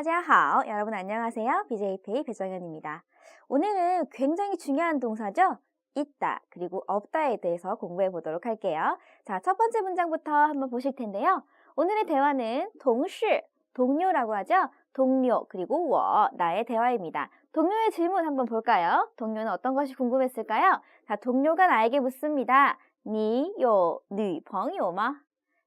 大家好. 여러분 안녕하세요. BJP 배정현입니다. 오늘은 굉장히 중요한 동사죠? 있다 그리고 없다에 대해서 공부해 보도록 할게요. 자, 첫 번째 문장부터 한번 보실 텐데요. 오늘의 대화는 동시, 동료라고 하죠? 동료 그리고 워, 나의 대화입니다. 동료의 질문 한번 볼까요? 동료는 어떤 것이 궁금했을까요? 자, 동료가 나에게 묻습니다. 你有女朋友吗?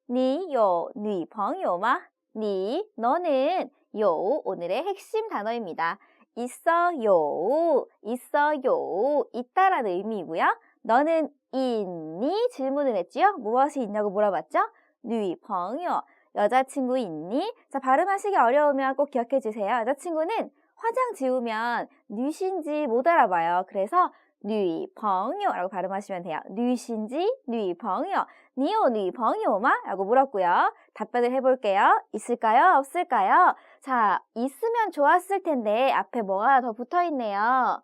你有女朋友吗?니, 너는 요 오늘의 핵심 단어입니다. 있어요, 있어요, 있다라는 의미이고요. 너는 있니? 질문을 했지요. 무엇이 있냐고 물어봤죠? 뉘펑요. 여자친구 있니? 자, 발음하시기 어려우면 꼭 기억해 주세요. 여자친구는 화장 지우면 뉘신지 못 알아봐요. 그래서 女朋友라고 발음하시면 돼요. 女신지 女朋友. 니오 女朋友吗? 라고 물었고요. 답변을 해볼게요. 있을까요? 없을까요? 자, 있으면 좋았을 텐데 앞에 뭐가 더 붙어 있네요.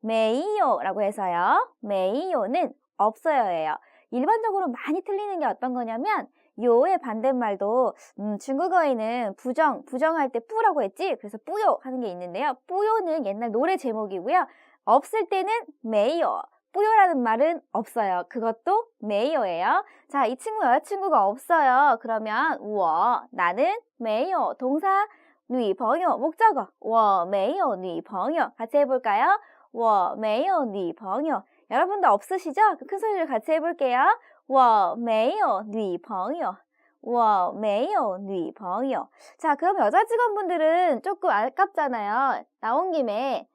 메이요 라고 해서요. 메이요는 없어요예요. 일반적으로 많이 틀리는 게 어떤 거냐면 요의 반대말도 음, 중국어에는 부정, 부정할 때 뿌라고 했지? 그래서 뿌요 하는 게 있는데요. 뿌요는 옛날 노래 제목이고요. 없을 때는 메이요. 뿌요라는 말은 없어요. 그것도 메이요예요. 자, 이 친구 여자친구가 없어요. 그러면 워 나는 메이요. 동사 女朋友 목적어 我没有女朋友 같이 해볼까요? 我没有女朋友 여러분도 없으시죠? 그 큰 소리를 같이 해볼게요. 我没有女朋友我没有女朋友 자, 그럼 여자 직원분들은 조금 아깝잖아요. 나온 김에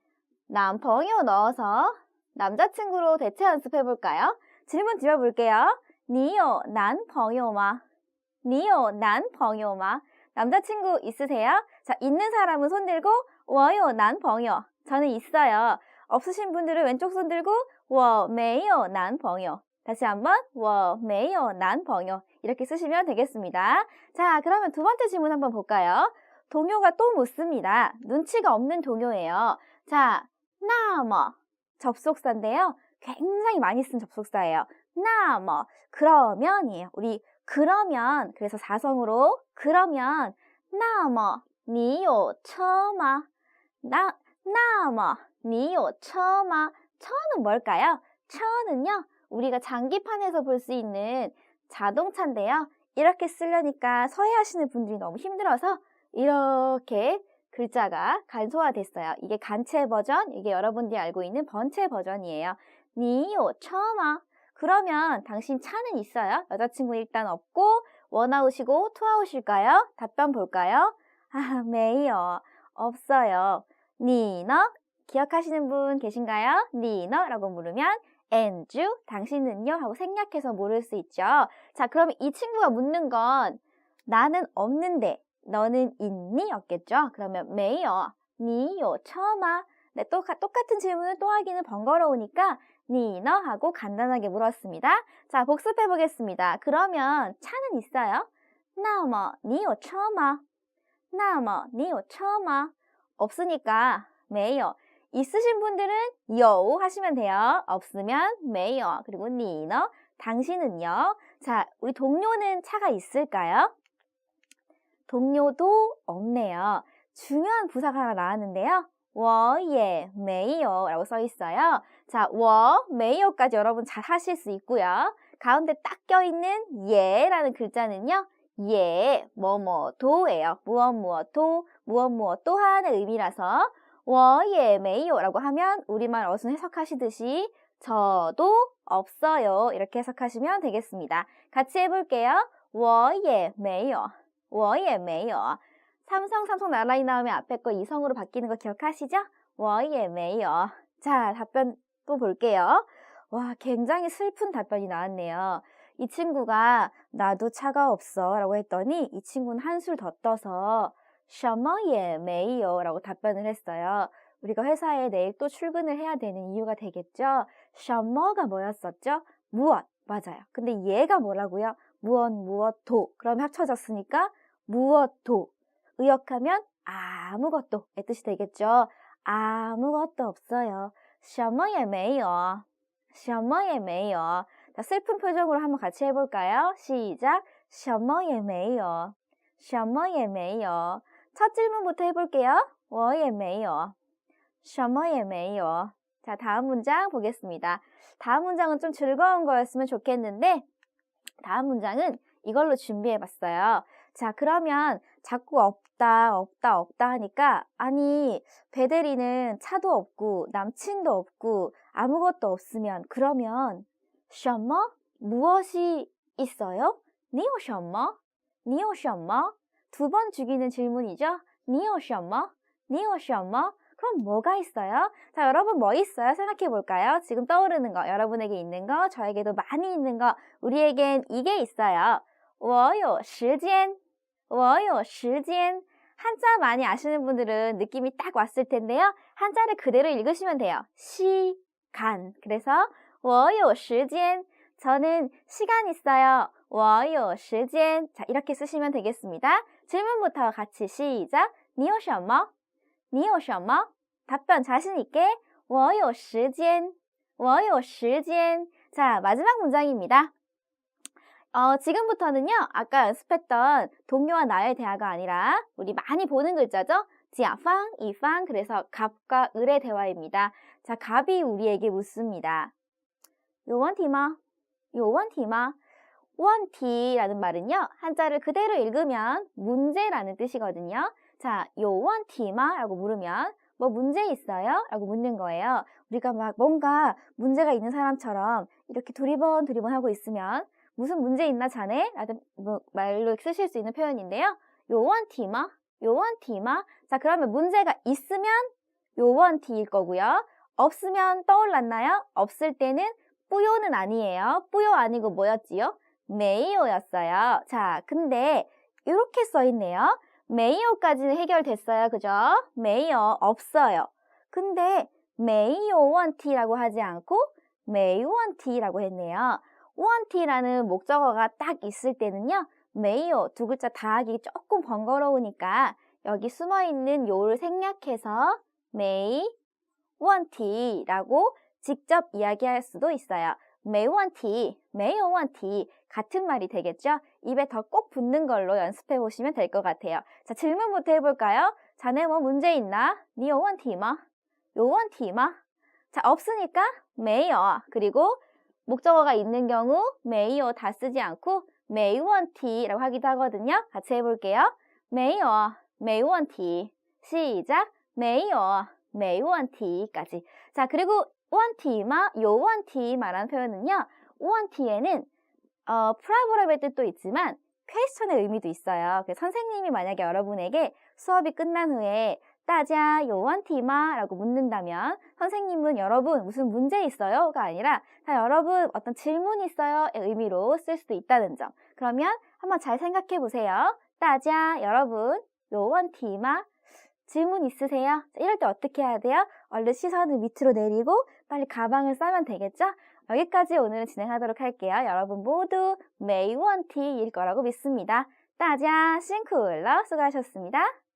남펑요 넣어서 남자친구로 대체 연습해 볼까요? 질문 드려 볼게요. 니요 난 펑요마. 니요 난 펑요마. 남자친구 있으세요? 자, 있는 사람은 손 들고 워요 난 펑요. 저는 있어요. 없으신 분들은 왼쪽 손 들고 워 메요 난 펑요. 다시 한번 워 메요 난 펑요. 이렇게 쓰시면 되겠습니다. 자, 그러면 두 번째 질문 한번 볼까요? 동요가 또 묻습니다. 눈치가 없는 동요예요. 자, 나머 뭐 접속사인데요. 굉장히 많이 쓴 접속사예요. 나머 뭐 그러면이에요. 우리 그러면 그래서 사성으로 그러면 나머 뭐 니요 처마 나 나머 니요 처마 처는 뭘까요? 처는요. 우리가 장기판에서 볼 수 있는 자동차인데요. 이렇게 쓰려니까 서해하시는 분들이 너무 힘들어서 이렇게 글자가 간소화됐어요. 이게 간체 버전, 이게 여러분들이 알고 있는 번체 버전이에요. 니요 처마. 그러면 당신 차는 있어요? 여자친구 일단 없고 원아웃이고 투아웃일까요? 답변 볼까요? 아, 메이요. 없어요. 니너 기억하시는 분 계신가요? 니너라고 물으면 엔주 당신은요 하고 생략해서 물을 수 있죠. 자, 그러면 이 친구가 묻는 건 나는 없는데 너는 있니? 였겠죠? 그러면 메이어, 니요, 처마. 네, 똑, 똑같은 질문을 또 하기는 번거로우니까 니너 하고 간단하게 물었습니다. 자, 복습해 보겠습니다. 그러면 차는 있어요? 나머 니요 처마. 나머 니요 처마. 없으니까 메이어. 있으신 분들은 여우 하시면 돼요. 없으면 메이어. 그리고 니너 당신은요. 자, 우리 동료는 차가 있을까요? 동료도 없네요. 중요한 부사가 하나 나왔는데요. 我也 메이요 라고 써 있어요. 자, 我 메이요까지 여러분 잘 하실 수 있고요. 가운데 딱 껴있는 예라는 글자는요. 예, 뭐뭐도예요. 무엇 무엇도, 무엇 무엇 또한의 의미라서 我也 메이요 라고 하면 우리말 어순 해석하시듯이 저도 없어요. 이렇게 해석하시면 되겠습니다. 같이 해볼게요. 我也 메이요. 我也 메이요. 삼성, 삼성 나란히 나오면 앞에 거 이성으로 바뀌는 거 기억하시죠? 我也 메이요. 자, 답변 또 볼게요. 와, 굉장히 슬픈 답변이 나왔네요. 이 친구가 나도 차가 없어 라고 했더니 이 친구는 한술 더 떠서 什么也 메이요 라고 답변을 했어요. 우리가 회사에 내일 또 출근을 해야 되는 이유가 되겠죠? 什么가 뭐였었죠? 무엇. 맞아요. 근데 얘가 뭐라고요? 무엇, 무엇도. 그럼 합쳐졌으니까 무엇도. 의역하면 아무것도의 뜻이 되겠죠. 아무것도 없어요. 什么也 메이요. 什么也 메이요. 자, 슬픈 표정으로 한번 같이 해볼까요? 시작. 什么也 메이요. 什么也 메이요. 첫 질문부터 해볼게요. 我也没有.什么也没有. 자, 다음 문장 보겠습니다. 다음 문장은 좀 즐거운 거였으면 좋겠는데, 다음 문장은 이걸로 준비해봤어요. 자, 그러면 자꾸 없다, 없다, 없다 하니까, 아니, 베데리는 차도 없고, 남친도 없고, 아무것도 없으면, 그러면, 什么? 무엇이 있어요? 你有什么?你有什么?두 번 죽이는 질문이죠? 你有什么?你有什么? 그럼 뭐가 있어요? 자, 여러분 뭐 있어요? 생각해 볼까요? 지금 떠오르는 거, 여러분에게 있는 거, 저에게도 많이 있는 거, 우리에겐 이게 있어요. 我有时间,我有时间. 한자 많이 아시는 분들은 느낌이 딱 왔을 텐데요. 한자를 그대로 읽으시면 돼요. 시간. 그래서 我有时间. 저는 시간 있어요. 我有时间. 자, 이렇게 쓰시면 되겠습니다. 질문부터 같이 시작. 你有什么?你有什么? 답변 자신 있게 我有时间.我有时间. 자, 마지막 문장입니다. 어, 지금부터는요, 아까 연습했던 동요와 나의 대화가 아니라 우리 많이 보는 글자죠? 지아팡, 이팡, 그래서 갑과 을의 대화입니다. 자, 갑이 우리에게 묻습니다. 요원티마? 요원티마? 원티라는 말은요, 한자를 그대로 읽으면 문제라는 뜻이거든요. 자, 요원티마? 라고 물으면 뭐 문제 있어요? 라고 묻는 거예요. 우리가 막 뭔가 문제가 있는 사람처럼 이렇게 두리번 두리번 하고 있으면 무슨 문제 있나 자네? 라는 뭐 말로 쓰실 수 있는 표현인데요. 요원 티마? 요원 티마? 자, 그러면 문제가 있으면 요원 티일 거고요. 없으면 떠올랐나요? 없을 때는 뿌요는 아니에요. 뿌요 아니고 뭐였지요? 메이오였어요. 자, 근데 이렇게 써 있네요. 메이오까지는 해결됐어요. 그죠? 메이오 없어요. 근데 메이오 원 티라고 하지 않고 메이오 원 티라고 했네요. 원티라는 목적어가 딱 있을 때는요. 메이오 두 글자 다 하기 조금 번거로우니까 여기 숨어 있는 요를 생략해서 메이 원티라고 직접 이야기할 수도 있어요. 메이원티, 메이원티 같은 말이 되겠죠? 입에 더 꼭 붙는 걸로 연습해 보시면 될 것 같아요. 자, 질문부터 해볼까요? 자네 뭐 문제 있나? 니 요원티마? 요원티마? 자, 없으니까 메이어 그리고 목적어가 있는 경우 메이어 다 쓰지 않고 메이원티라고 하기도 하거든요. 같이 해볼게요. 메이어, 메이원티 시작, 메이어, 메이원티까지 자, 그리고 원티마, 요원티마라는 표현은요. 원티에는 어, 프라이버럽의 뜻도 있지만 퀘스천의 의미도 있어요. 그래서 선생님이 만약에 여러분에게 수업이 끝난 후에 따자 요원티마 라고 묻는다면 선생님은 여러분 무슨 문제 있어요?가 아니라 자, 여러분 어떤 질문 있어요?의 의미로 쓸 수도 있다는 점. 그러면 한번 잘 생각해 보세요. 따자 여러분 요원티마 질문 있으세요? 자, 이럴 때 어떻게 해야 돼요? 얼른 시선을 밑으로 내리고 빨리 가방을 싸면 되겠죠? 여기까지 오늘 진행하도록 할게요. 여러분 모두 메이원티일 거라고 믿습니다. 따자 싱쿨러 수고하셨습니다.